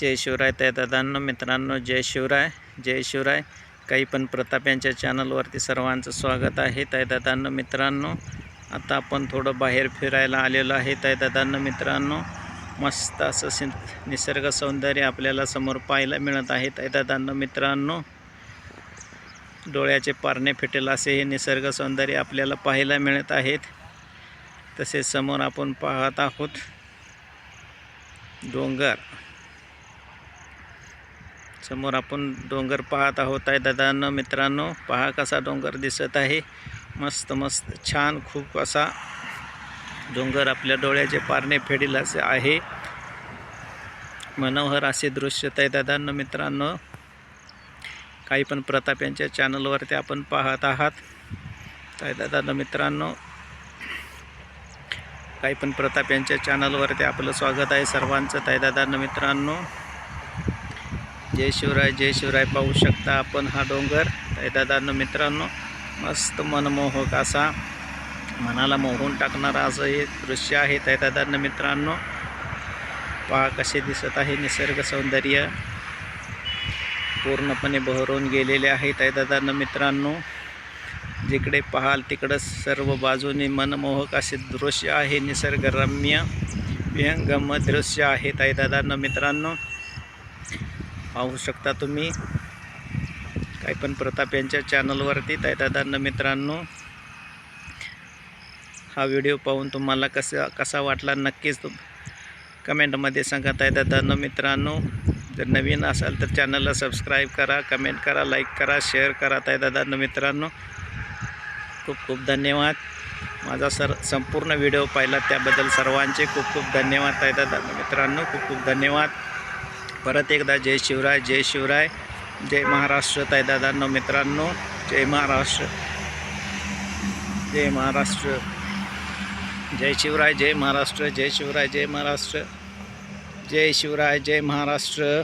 जय शिवराय त्या दादांनो मित्रांनो जय शिवराय जय शिवराय. काही पण प्रताप यांच्या चॅनलवरती सर्वांचं स्वागत आहे. ताई दादांनो मित्रांनो आता आपण थोडं बाहेर फिरायला आलेलो आहे. ताई दादांनो मित्रांनो मस्त असं निसर्ग सौंदर्य आपल्याला समोर पाहायला मिळत आहे. ताई दादांनो मित्रांनो डोळ्याचे पारणे फिटेल असे हे निसर्ग सौंदर्य आपल्याला पाहायला मिळत आहेत. तसेच समोर आपण पाहत आहोत डोंगर. समोर आपण डोंगर पाहत आहोत आहे दादांनो मित्रांनो. पहा कसा डोंगर दिसत आहे. मस्त मस्त छान खूप असा डोंगर आपल्या डोळ्याचे पारणे फेडील असे आहे. मनोहर असे दृश्य आहे दादांनो मित्रांनो. काही पण प्रताप यांच्या चॅनलवरती आपण पाहत आहात. ताई दादांनो मित्रांनो काही पण प्रताप यांच्या चॅनलवरती आपलं स्वागत आहे सर्वांचं. तायदादांनो मित्रांनो जय शिवराय जय शिवराय. पाहू शकता आपण हा डोंगर. ताई दादांनो मित्रांनो मस्त मनमोहक असा मनाला मोहून टाकणारा असं हे दृश्य आहे. ताई दादांनो मित्रांनो पहा कसे दिसत आहे निसर्ग सौंदर्य. पूर्णपणे बहरून गेलेले आहे. ताई दादांनो मित्रांनो जिकडे पाहाल तिकडं सर्व बाजूने मनमोहक असे दृश्य आहे. निसर्गरम्य विहंगम दृश्य आहे. ताई दादांनो मित्रांनो पाहू शकता तुम्ही. काही पण प्रताप यांच्या चॅनलवरती ताई मित्रांनो हा व्हिडिओ पाहून तुम्हाला कसा कसा वाटला नक्कीच तुम कमेंटमध्ये सांगा ताई मित्रांनो. जर नवीन असाल तर चॅनलला सबस्क्राईब करा कमेंट करा लाईक करा शेअर करा ताई मित्रांनो. खूप खूप धन्यवाद. माझा सर संपूर्ण व्हिडिओ पाहिला त्याबद्दल सर्वांचे खूप खूप धन्यवाद ताई मित्रांनो. खूप खूप धन्यवाद. परत एकदा जय शिवराय जय शिवराय. जय महाराष्ट्र ताईदादांनो मित्रांनो. जय महाराष्ट्र. जय महाराष्ट्र. जय शिवराय जय महाराष्ट्र जय शिवराय जय महाराष्ट्र. जय शिवराय जय महाराष्ट्र.